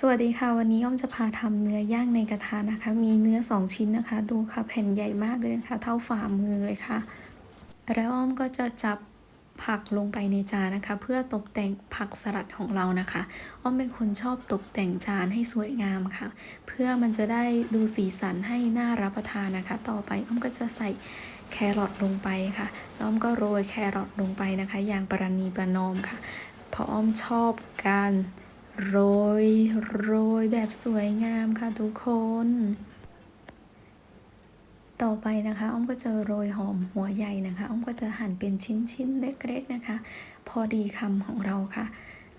สวัสดีค่ะวันนี้อ้อมจะพาทำเนื้อย่างในกระทะนะคะ มีเนื้อ 2 ชิ้นนะคะ ดูค่ะแผ่นใหญ่มากเลยนะคะ เท่าฝ่ามือเลยค่ะ แล้วอ้อมก็จะจับผักลงไปในจานนะคะ เพื่อตกแต่งผักสลัดของเรานะคะ อ้อมเป็นคนชอบตกแต่งจานให้สวยงามค่ะ เพื่อมันจะได้ดูสีสันให้น่ารับประทานนะคะ ต่อไปอ้อมก็จะใส่แครอทลงไปค่ะแล้วอ้อมก็โรยแครอทลงไปนะคะ อย่างประนีประนอมค่ะเพราะอ้อมชอบการ โรย โรยแบบสวยงามค่ะทุกคน ต่อไปนะคะ อ้อมก็จะโรยหอมหัวใหญ่นะคะ อ้อมก็จะหั่นเป็นชิ้นๆเล็กๆนะคะ พอดีคำของเราค่ะ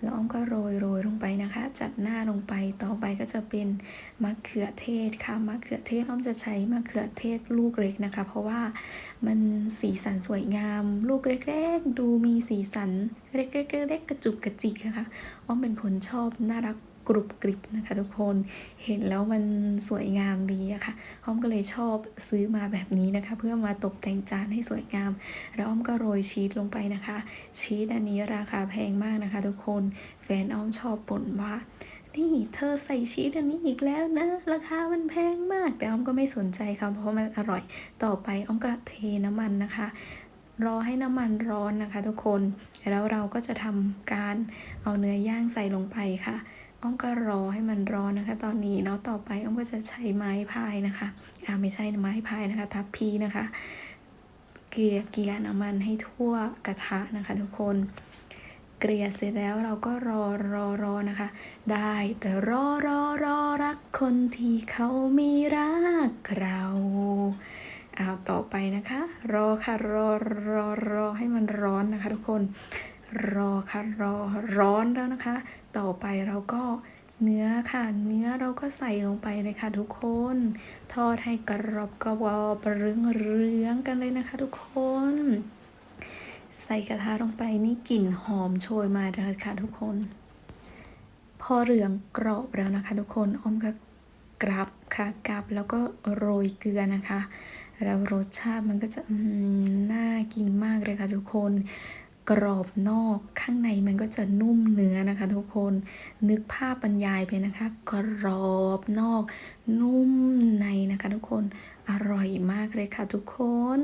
แล้วอ้อมก็โรยโรยโร นะคะ จัดหน้าลงไปต่อไปก็จะเป็นมะเขือเทศค่ะมะเขือเทศอ้อมจะใช้มะเขือเทศลูกเล็กนะคะ เพราะว่ามันสีสันสวยงาม ลูกเล็กๆ ดูมีสีสันเล็กๆกๆกระจุกกระจิกนะคะอ้อมเป็นคนชอบน่ารัก กรุบกริบนะคะทุกคนเห็นแล้วมันสวยงามดีอะค่ะอ้อมก็เลยชอบซื้อมาแบบนี้นะคะ เพื่อมาตกแต่งจานให้สวยงาม แล้วอ้อมก็โรยชีสลงไปนะคะ ชีสอันนี้ราคาแพงมากนะคะ ทุกคนแฟนอ้อมชอบบ่นว่านี่เธอใส่ชีสอันนี้อีกแล้วนะ ราคามันแพงมาก แต่อ้อมก็ไม่สนใจค่ะเพราะมันอร่อยต่อไปอ้อมก็เทน้ำมันนะคะ รอให้น้ำมันร้อนนะคะ ทุกคนแล้วเราก็จะทำการเอาเนื้อย่างใส่ลงไปค่ะ อ้อมก็รอให้มันร้อนนะคะ ตอนนี้แล้วต่อไปอ้อมก็จะใช้ไม้พายนะคะอ่าไม่ใช่ไม้พายนะคะ ทับพีนะคะ เกลี่ยเกลี่ยน้ำมันให้ทั่วกระทะนะคะทุกคน เกลี่ยเสร็จแล้วเราก็รอรอรอนะคะ ได้แต่รอรอรอรักคนที่เขาไม่รักเราเอาต่อไปนะคะ รอค่ะรอรอรอให้มันร้อนนะคะ ทุกคน รอค่ะรอร้อนแล้วนะคะ ต่อไปเราก็เนื้อค่ะ เนื้อเราก็ใส่ลงไปเลยค่ะทุกคน ทอดให้กรอบกรวอบเรืองเรืองกันเลยนะคะ ทุกคน ใส่กระทะลงไปนี่กลิ่นหอมโชยมาเลยค่ะทุกคน พอเหลืองกรอบแล้วนะคะ ทุกคนอ้อมก็กรับค่ะกรับแล้วก็โรยเกลือนะคะ แล้วรสชาติมันก็จะน่ากินมากเลยค่ะทุกคน กรอบนอกข้างในมันก็จะนุ่มเนื้อนะคะ ทุกคนนึกภาพบรรยายไปนะคะ กรอบนอก นุ่มในนะคะ ทุกคนอร่อยมากเลยค่ะ ทุกคน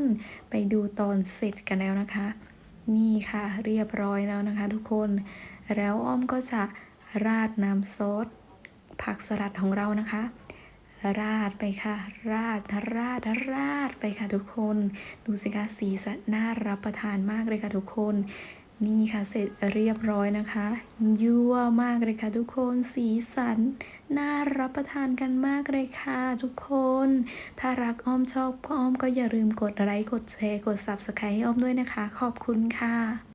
ไปดูตอนเสร็จกันแล้วนะคะ นี่ค่ะเรียบร้อยแล้วนะคะ ทุกคนแล้วอ้อมก็จะราดน้ำซอสผักสลัดของเรานะคะ ราดไปค่ะ ราดราดราดไปค่ะทุกคน ดูสิคะสีสันน่ารับประทานมากเลยค่ะทุกคน นี่ค่ะเสร็จเรียบร้อยนะคะ ยั่วมากเลยค่ะทุกคนสีสันน่ารับประทานกันมากเลยค่ะทุกคน ถ้ารักอ้อมชอบอ้อมก็อย่าลืมกดไลค์กดแชร์กด Subscribe ให้อ้อมด้วยนะคะ ขอบคุณค่ะ